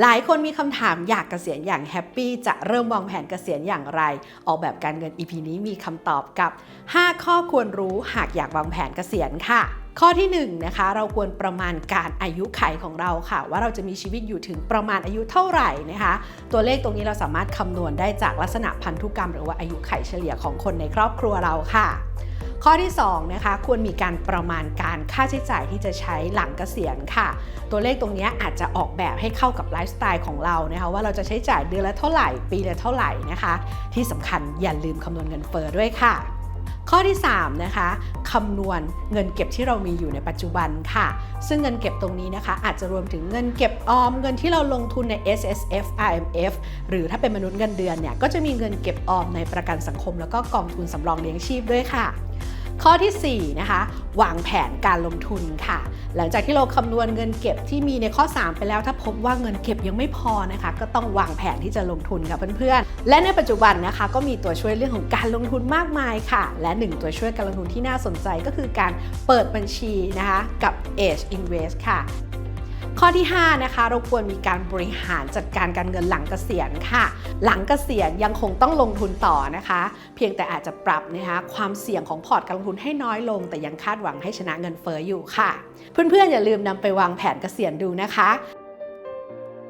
หลายคนมีคำถามอยากเกษียณอย่างแฮปปี้จะเริ่มวางแผนเกษียณอย่างไร ออกแบบการเงิน EP นี้มีคำตอบกับ 5 ข้อควรรู้หากอยากวางแผนเกษียณค่ะข้อที่1นะคะเราควรประมาณการอายุไขของเราค่ะ ว่าเราจะมีชีวิตอยู่ถึงประมาณอายุเท่าไหร่นะคะ ตัวเลขตรงนี้เราสามารถคำนวณได้จากลักษณะพันธุกรรม หรือว่าอายุไขเฉลี่ยของคนในครอบครัวเราค่ะ ข้อที่2นะคะควรมีการประมาณการค่าใช้จ่ายที่จะใช้หลังเกษียณค่ะ ตัวเลขตรงนี้อาจจะออกแบบให้เข้ากับไลฟ์สไตล์ของเรานะคะว่าเราจะใช้จ่ายเดือนละเท่าไหร่ ปีละเท่าไหร่นะคะ ที่สำคัญอย่าลืมคำนวณเงินเฟ้อด้วยค่ะ ข้อที่ 3 นะคะคำนวณเงินเก็บที่เรามีอยู่ในปัจจุบันค่ะ ซึ่งเงินเก็บตรงนี้นะคะ อาจจะรวมถึงเงินเก็บออม เงินที่เราลงทุนใน S S F R M F หรือถ้าเป็นมนุษย์เงินเดือนเนี่ย ก็จะมีเงินเก็บออมในประกันสังคม แล้วก็กองทุนสำรองเลี้ยงชีพด้วยค่ะ ข้อทีสี่4 นะคะ วางแผนการลงทุนค่ะ หลังจากที่เราคำนวณเงินเก็บที่มีในข้อ 3 ไปแล้ว ถ้าพบว่าเงินเก็บยังไม่พอนะคะ ก็ต้องวางแผนที่จะลงทุนค่ะเพื่อนๆ และในปัจจุบันนะคะ ก็มีตัวช่วยเรื่องของการลงทุนมากมายค่ะ และหนึ่งตัวช่วยการลงทุนที่น่าสนใจก็คือการเปิดบัญชีนะคะกับ Age Invest ค่ะ ข้อที่ 5 นะคะ เราควรมีการบริหารจัดการการเงินหลังเกษียณค่ะ หลังเกษียณยังคงต้องลงทุนต่อนะคะ เพียงแต่อาจจะปรับนะคะความเสี่ยงของพอร์ตการลงทุนให้น้อยลง แต่ยังคาดหวังให้ชนะเงินเฟ้ออยู่ค่ะ เพื่อนๆอย่าลืมนำไปวางแผนเกษียณดูนะคะ